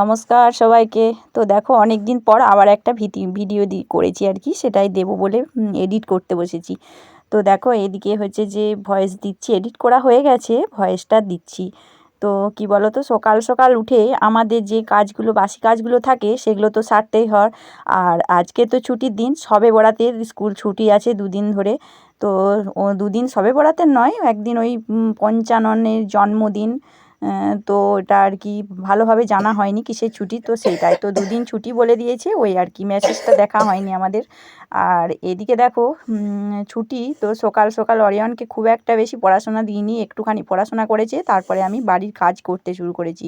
নমস্কার সবাইকে। তো দেখো অনেক দিন পর আবার একটা ভিডি ভিডিও দি, করেছি আর কি, সেটাই দেবো বলে এডিট করতে বসেছি। তো দেখো, এদিকে হচ্ছে যে ভয়েস দিচ্ছি এডিট করা হয়ে গেছে ভয়েসটা দিচ্ছি। তো কি বলো তো সকাল সকাল উঠে আমাদের যে কাজগুলো, বাসি কাজগুলো থাকে, সেগুলো তো সারতেই হয়। আর আজকে তো ছুটির দিন, সবে বরাতের স্কুল ছুটি আছে দুদিন ধরে। তো দুদিন সবে বরাতের নয়, একদিন ওই পঞ্চাননের জন্মদিন। তো ওটা আর কি ভালোভাবে জানা হয়নি কিসের ছুটি, তো সেইটাই। তো দুদিন ছুটি বলে দিয়েছে, ওই আর কি মেসেজটা দেখা হয়নি আমাদের। আর এদিকে দেখো ছুটি, তো সকাল সকাল অরিয়নকে খুব একটা বেশি পড়াশোনা দিইনি, একটুখানি পড়াশোনা করেছে, তারপরে আমি বাড়ির কাজ করতে শুরু করেছি।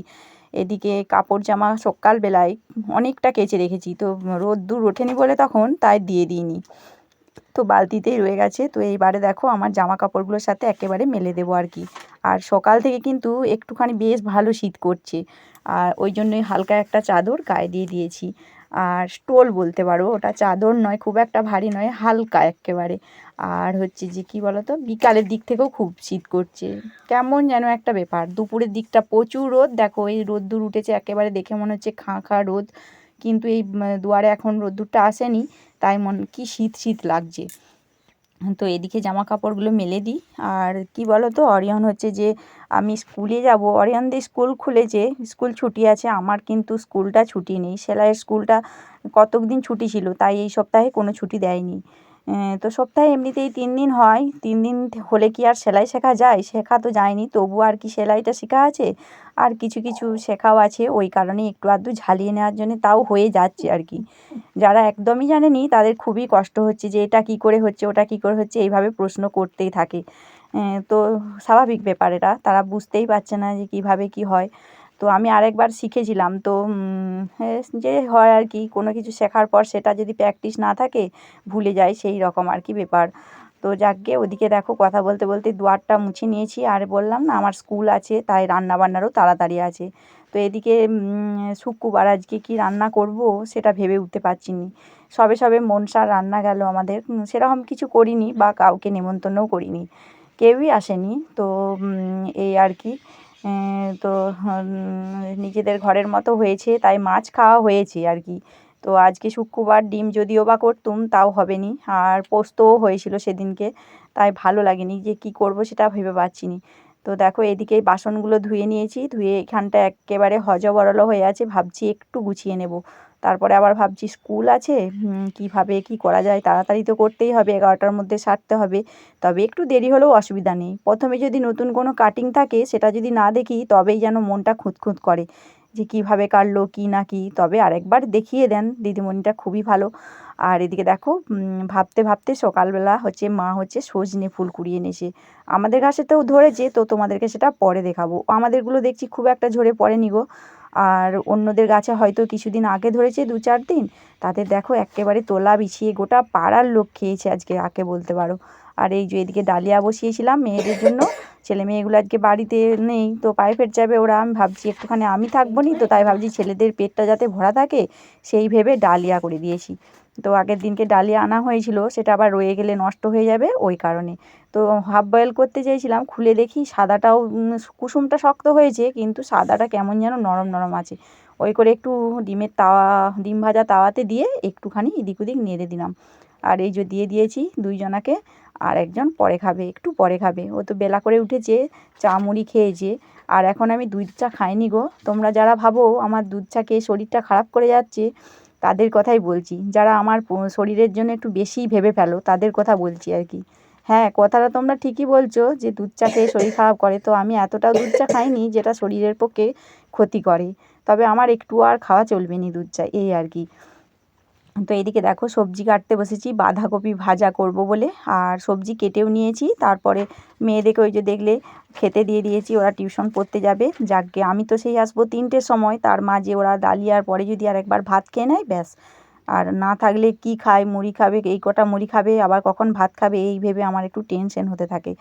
এদিকে কাপড় জামা সকালবেলায় অনেকটা কেচে রেখেছি, তো রোদ্দুর ওঠেনি বলে তখন তাই দিয়ে দিইনি। তো বালতিতেই রয়ে গেছে, তো এইবারে দেখো আমার জামা কাপড়গুলোর সাথে একেবারে মেলে দেবো আর কি। আর সকাল থেকে কিন্তু একটুখানি বেশ ভালো শীত করছে। আর ওই জন্যই হালকা একটা চাদর গায়ে দিয়ে দিয়েছি। আর স্টোল বলতে পারো, ওটা চাদর নয়, খুব একটা ভারী নয়, হালকা একেবারে। আর হচ্ছে যে, কি বলতো, বিকালের দিক থেকেও খুব শীত করছে। কেমন যেন একটা ব্যাপার। দুপুরের দিকটা প্রচুর রোদ। দেখো, এই রোদ্দুর উঠেছে একেবারে দেখে মনে হচ্ছে খাঁ খাঁ রোদ। কিন্তু এই দুয়ারে এখন রোদ্দুরটা আসেনি, তাই মন, কি শীত শীত লাগছে। তো এদিকে জামা কাপড়গুলো মেলে দিই। আর কি বলো তো অরিয়ন হচ্ছে যে, আমি স্কুলে যাব, অরিয়নদের স্কুল খুলেছে, স্কুল ছুটি আছে, আমার কিন্তু স্কুলটা ছুটি নেই। সেলাইয়ের স্কুলটা কতক দিন ছুটি ছিল, তাই এই সপ্তাহে কোনো ছুটি দেয়নি। তো সপ্তাহে এমনিতেই তিন দিন হয়। তিন দিন হলে কি আর সেলাই শেখা যায়? শেখা তো যায়নি তবু আর কি সেলাইটা শেখা আছে? আর কিছু কিছু শেখাও আছে, ওই কারণে একটু আধটু ঝালিয়ে নেওয়ার জন্য তাও হয়ে যাচ্ছে আর কি। যারা একদমই জানেনি, তাদের খুবই কষ্ট হচ্ছে যে এটা কী করে হচ্ছে, ওটা কী করে হচ্ছে, এইভাবে প্রশ্ন করতেই থাকে। তো স্বাভাবিক ব্যাপার এটা। তারা বুঝতেই পারছে না যে কীভাবে কী হয়। তো আমি আরেকবার শিখেছিলাম। তো যে হয় আর কি, কোনো কিছু শেখার পর সেটা যদি প্র্যাকটিস না থাকে, ভুলে যায় সেই রকম আর কি ব্যাপার। তো যাকগে, ওদিকে দেখো কথা বলতে বলতে দুয়ারটা মুছে নিয়েছি আর বললাম না, আমার স্কুল আছে, তাই রান্না বান্নারও তাড়াতাড়ি আছে। তো এদিকে শুক্রবার আজকে কি রান্না করব সেটা ভেবে উঠতে পারছি নি। সবে সবে মনসার রান্না গেল আমাদের। সেরকম কিছু করিনি বা কাউকে নেমন্তন্নও করিনি। কেউই আসেনি। তো এই আর কি। তো নিজেদের ঘরের মতো হয়েছে, তাই মাছ খাওয়া হয়েছে আর কি। তো আজকে শুক্রবার ডিম যদিও বা করতুম, তাও হবে নি আর পোস্তও হয়েছিল সেদিনকে, তাই ভালো লাগেনি যে কি করব সেটা ভেবে পাচ্ছি নি তো দেখো, এদিকে বাসনগুলো ধুয়ে নিয়েছি, ধুয়ে এখানটা একেবারে হজবরল হয়ে আছে, ভাবছি একটু গুছিয়ে নেব। তারপরে আবার ভাবছি স্কুল আছে কীভাবে, কি করা যায়? তাড়াতাড়ি তো করতেই হবে, এগারোটার মধ্যে সারতে হবে। তবে একটু দেরি হলেও অসুবিধা নেই। প্রথমে যদি নতুন কোনো কাটিং থাকে, সেটা যদি না দেখি, তবেই যেন মনটা খুঁতখুঁত করে। যে কীভাবে কাটলো, কী না কী, তবে আরেকবার দেখিয়ে দেন, দিদিমণিটা খুবই ভালো। আর এদিকে দেখো ভাবতে ভাবতে সকালবেলা হচ্ছে, মা হচ্ছে সজনে ফুল কুড়িয়ে এনেছে আমাদের গাছেতেও ধরেছে, তো তোমাদেরকে সেটা পরে দেখাবো। আমাদেরগুলো দেখছি খুব একটা ঝরে পড়েনি গো। আর অন্যদের গাছে হয়তো কিছুদিন আগে ধরেছে দু চার দিন। তাদের দেখো একেবারে তোলা বিছিয়ে গোটা পাড়ার লোক খেয়েছে আজকে আকে বলতে পারো? আর এই যে এদিকে ডালিয়া বসিয়েছিলাম মেয়েদের জন্য। ছেলে মেয়েগুলো আজকে বাড়িতে নেই, তো প্রাইভেট যাবে ওরা। আমি ভাবছি একটুখানি আমি থাকব নি, তো তাই ভাবছি ছেলেদের পেটটা যাতে ভরা থাকে, সেই ভেবে ডালিয়া করে দিয়েছি। তো আগের দিনকে ডালিয়া আনা হয়েছিল, সেটা আবার রয়ে গেলে নষ্ট হয়ে যাবে ওই কারণে। তো হাফ বয়েল করতে চেয়েছিলাম, খুলে দেখি সাদাটাও কুসুমটা শক্ত হয়েছে, কিন্তু সাদাটা কেমন যেন নরম নরম আছে। ওই করে একটু ডিমের তাওয়া, ডিম ভাজা তাওয়াতে দিয়ে একটুখানি এদিক ওদিক নেড়ে দিলাম। আর এই যে দিয়ে দিয়েছি দুইজনাকে, আর একজন পরে খাবে, একটু পরে খাবে। ও তো বেলা করে উঠেছে, চা মুড়ি খেয়েছে। আর এখন আমি দুধ চা খাইনি গো। তোমরা যারা ভাবো আমার দুধ চা খেয়ে শরীরটা খারাপ করে যাচ্ছে তাদের কথাই বলছি। যারা আমার শরীরের জন্য একটু বেশিই ভেবে ফেলো, তাদের কথা বলছি আর কি। হ্যাঁ কথাটা তোমরা ঠিকই বলছো যে দুধ চা খেয়ে শরীর খারাপ করে। তো আমি এতটাও দুধ চা খাইনি যেটা শরীরের পক্ষে ক্ষতি করে তবে আমার একটু আর খাওয়া চলবে না দুধ চা, এই আর কি। তো এদিকে দেখো সবজি কাটতে বসেছি, বাঁধাকপি ভাজা করব বলে, আর সবজি কেটেও নিয়েছি। তারপরে মেয়েদেরকে ওই যে দেখলে খেতে দিয়ে দিয়েছি, ওরা টিউশন পড়তে যাবে। যাকগে, আমি তো সেই আসব তিনটের সময়, তার মাঝে ওরা ডালিয়ার পরে যদি আর একবার ভাত খেয়ে নেয়, ব্যাস। আর না থাকলে কি খায়, মুড়ি খাবে, এই কটা মুড়ি খাবে, আবার কখন ভাত খাবে, এই ভেবে আমার একটু টেনশন হতে থাকে।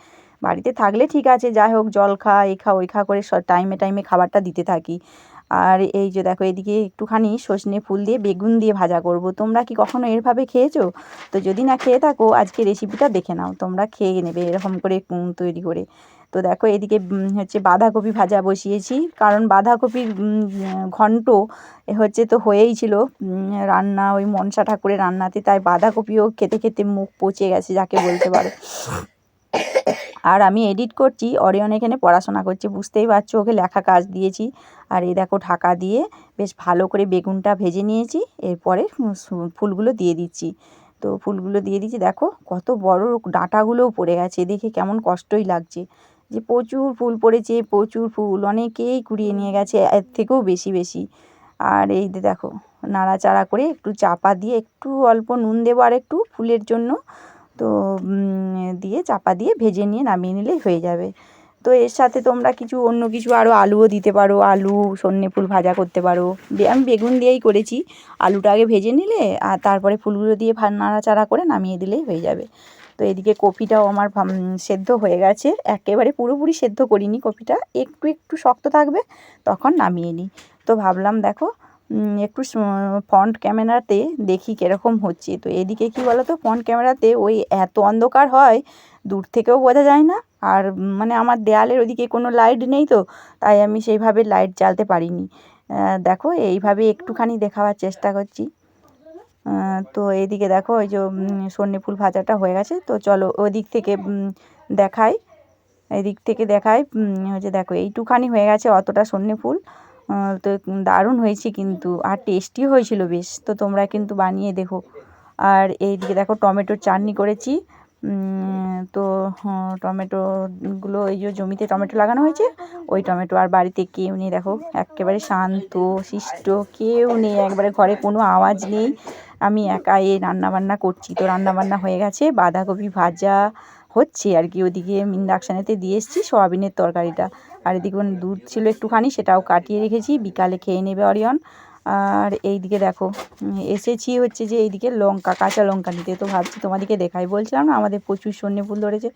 বাড়িতে থাকলে ঠিক আছে, যাই হোক, জল খা এই খা, ওই খা করে টাইমে টাইমে খাবারটা দিতে থাকি। আর এই যে দেখো এদিকে একটুখানি সজনে ফুল দিয়ে বেগুন দিয়ে ভাজা করব। তোমরা কি কখনো এরভাবে খেয়েছো? তো যদি না খেয়ে থাকো, আজকে রেসিপিটা দেখে নাও, তোমরা খেয়ে নেবে এরকম করে তৈরি করে। তো দেখো এদিকে হচ্ছে বাঁধাকপি ভাজা বসিয়েছি, কারণ বাঁধাকপির ঘন্ট হচ্ছে তো হয়েই ছিল রান্না ওই মনসা ঠাকুরের রান্নাতে, তাই বাঁধাকপিও খেতে খেতে মুখ পচে গেছে, যাকে বলতে পারো। আর আমি এডিট করছি অরিয়ন এখানে পড়াশোনা করছে, বুঝতেই পারছ, ওকে লেখা কাজ দিয়েছি। আর এই দেখো ঢাকা দিয়ে বেশ ভালো করে বেগুনটা ভেজে নিয়েছি, এরপরে ফুলগুলো দিয়ে দিচ্ছি। তো ফুলগুলো দিয়ে দিচ্ছি, দেখো কত বড় ডাঁটাগুলোও পড়ে গেছে, দেখে কেমন কষ্টই লাগছে। যে প্রচুর ফুল পড়েছে, প্রচুর ফুল, অনেকেই কুড়িয়ে নিয়ে গেছে, এর থেকেও বেশি বেশি। আর এই দেখো, নাড়াচাড়া করে একটু চাপা দিয়ে একটু অল্প নুন দেবো, আর একটু ফুলের জন্য। তো দিয়ে চাপা দিয়ে ভেজে নিয়ে নামিয়ে নিলেই হয়ে যাবে। তো এর সাথে তোমরা কিছু অন্য কিছু আরও আলুও দিতে পারো, আলু, সন্নে ফুল ভাজা করতে পারো। আমি বেগুন দিয়েই করেছি। আলুটা আগে ভেজে নিলে, আর তারপরে ফুলগুলো দিয়ে নাড়াচাড়া করে নামিয়ে দিলেই হয়ে যাবে। তো এদিকে কপিটাও আমার সেদ্ধ হয়ে গেছে। একেবারে পুরোপুরি সেদ্ধ করিনি কপিটা। একটু একটু শক্ত থাকবে, তখন নামিয়ে নিই। তো ভাবলাম, দেখো একটু ফ্রন্ট ক্যামেরাতে দেখি কীরকম হচ্ছে। তো এদিকে কী বলো তো ফ্রন্ট ক্যামেরাতে ওই এত অন্ধকার হয়, দূর থেকেও বোঝা যায় না। আর মানে আমার দেয়ালের ওদিকে কোনো লাইট নেই তো, তাই আমি সেইভাবে লাইট জ্বালতে পারিনি। দেখো এইভাবে একটুখানি দেখাবার চেষ্টা করছি। তো এইদিকে দেখো ওই যে সন্নে ফুল ভাজাটা হয়ে গেছে। তো চলো ওদিক থেকে দেখাই। এদিক থেকে দেখাই হচ্ছে দেখো এইটুখানি হয়ে গেছে অতটা সন্নে ফুল। তো দারুণ হয়েছে কিন্তু, আর টেস্টিও হয়েছিল বেশ, তো তোমরা কিন্তু বানিয়ে দেখো। আর এইদিকে দেখো টমেটোর চাটনি করেছি। তো টমেটোগুলো এই যে জমিতে টমেটো লাগানো হয়েছে, ওই টমেটো আর বাড়িতে কেউ নেই, দেখো, একেবারে শান্ত, শিষ্ট, কেউ নেই, একবারে ঘরে কোনো আওয়াজ নেই। আমি একা এই রান্নাবান্না করছি, তো রান্নাবান্না হয়ে গেছে, বাঁধাকপি ভাজা হচ্ছে আর কি। ওদিকে ইন্ডাকশানেতে দিয়ে এসেছি সয়াবিনের তরকারিটা। আর এদিকে দুধ ছিল একটুখানি, সেটাও কাটিয়ে রেখেছি। বিকালে খেয়ে নেবে অরিয়ন। আর এই দিকে দেখো এসেছি হচ্ছে যে এইদিকে লঙ্কা, কাঁচা লঙ্কা নিতে। তো ভাবছি তোমাদেরকে দেখাই। বলছিলাম না, আমাদের প্রচুর সন্ধ্যে ফুল ধরেছে।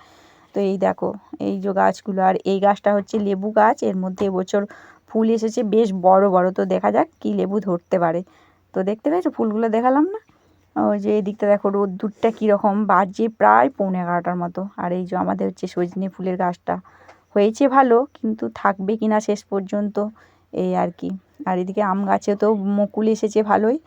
তো এই দেখো, এই যে গাছগুলো। আর এই গাছটা হচ্ছে লেবু গাছ। এর মধ্যে এবছর ফুল এসেছে বেশ বড় বড়। তো দেখা যাক কি লেবু ধরতে পারে। তো দেখতে পেয়েছ? ফুলগুলো দেখালাম না? ওই যে এই দিকটা দেখো, রোদ্দুরটা কীরকম বাজে প্রায় পৌনে এগারোটার মতো। আর এই যে আমাদের হচ্ছে সজনে ফুলের গাছটা হয়েছে ভালো, কিন্তু থাকবে কি না শেষ পর্যন্ত এই আর কি। আর এদিকে আম গাছে তো মুকুল এসেছে ভালোই।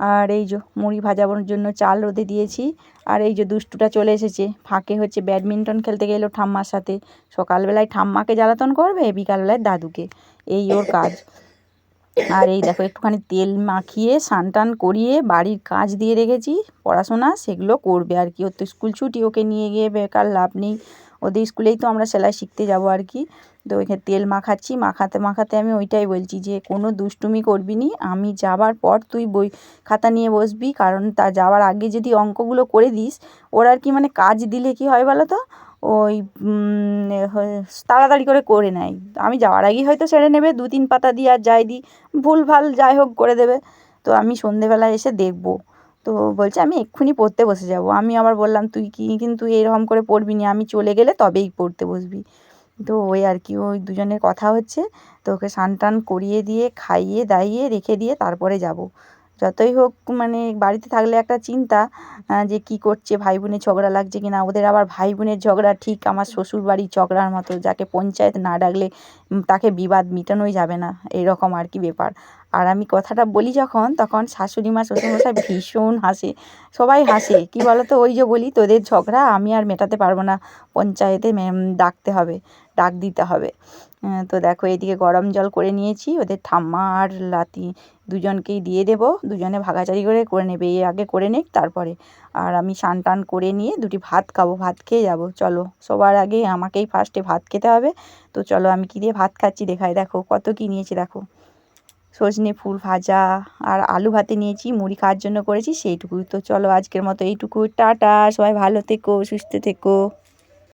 আর এই যে মুড়ি ভাজানোর জন্য চাল রোদে দিয়েছি। আর এই যে দুষ্টুটা চলে এসেছে, ফাঁকে হচ্ছে ব্যাডমিন্টন খেলতে গেলো ঠাম্মার সাথে। সকালবেলায় ঠাম্মাকে জ্বালাতন করবে, বিকালবেলায় দাদুকে। এই ওর কাজ। আর এই দেখো, একটুখানি তেল মাখিয়ে স্নান টান করিয়ে, বাড়ির কাজ দিয়ে রেখেছি, পড়াশোনা, সেগুলো করবে আর কি। ওর তো স্কুল ছুটি, ওকে নিয়ে গিয়ে বেকার লাভ নেই। ওদের স্কুলেই তো আমরা সেলাই শিখতে যাব আর কি। তো ওইখানে তেল মাখাচ্ছি, মাখাতে মাখাতে আমি ওইটাই বলছি যে, কোনো দুষ্টুমি করবি নি, আমি যাবার পর তুই বই খাতা নিয়ে বসবি, কারণ তা যাওয়ার আগে যদি অঙ্কগুলো করে দিস, ওর আর কি মানে কাজ দিলে কি হয় বলো তো? ওই তাড়াতাড়ি করে করে নেয়। আমি যাওয়ার আগেই হয়তো সেরে নেবে, দু তিন পাতা দিয়ে আর যাই দিই ভুলভাল যাই হোক করে দেবে। তো আমি সন্ধেবেলায় এসে দেখব। তো বলছে, আমি এক্ষুনি পড়তে বসে যাব। আমি আবার বললাম, তুই কি কিন্তু এরকম করে পড়বি না? আমি চলে গেলে তবেই পড়তে বসবি। তো ওই আর কি, ওই দুজনের কথা হচ্ছে। তো ওকে স্নান টান করিয়ে দিয়ে, খাইয়ে, দাইয়ে, রেখে দিয়ে তারপরে যাব। যতই হোক মানে বাড়িতে থাকলে একটা চিন্তা যে কী করছে ভাই বোনের ঝগড়া লাগছে কি না ওদের আবার ভাই বোনের ঝগড়া, ঠিক আমার শ্বশুর বাড়ির ঝগড়ার মতো, যাকে পঞ্চায়েত না ডাকলে তাকে বিবাদ মিটানোই যাবে না। এরকম আর কি ব্যাপার। আর আমি কথাটা বলি যখন, তখন শাশুড়ি মা, শ্বশুরমশাই ভীষণ হাসে। সবাই হাসে। কি বলো তো ওই যে বলি, তোদের ঝগড়া, আমি আর মেটাতে পারব না। পঞ্চায়েতে ডাকতে হবে, ডাক দিতে হবে। তো দেখো এদিকে গরম জল করে নিয়েছি, ওদের ঠাম্মা আর লাতি দুজনকেই দিয়ে দেবো, দুজনে ভাগাচারি করে করে নেবে এ আগে করে নিক, তারপরে। আর আমি স্নান টান করে নিয়ে দুটি ভাত খাব, ভাত খেয়ে যাব, চলো। সবার আগে আমাকেই ফার্স্টে ভাত খেতে হবে, তো চলো আমি কী দিয়ে ভাত খাচ্ছি দেখাই, দেখো কত কী নিয়েছি, দেখো। সজনে ফুল ভাজা আর আলু ভাতে নিয়েছি, মুড়ি খাওয়ার জন্য করেছি, সেইটুকুই। তো চলো আজকের মতো এইটুকু, টাটা, সবাই ভালো থেকো, সুস্থ থেকো।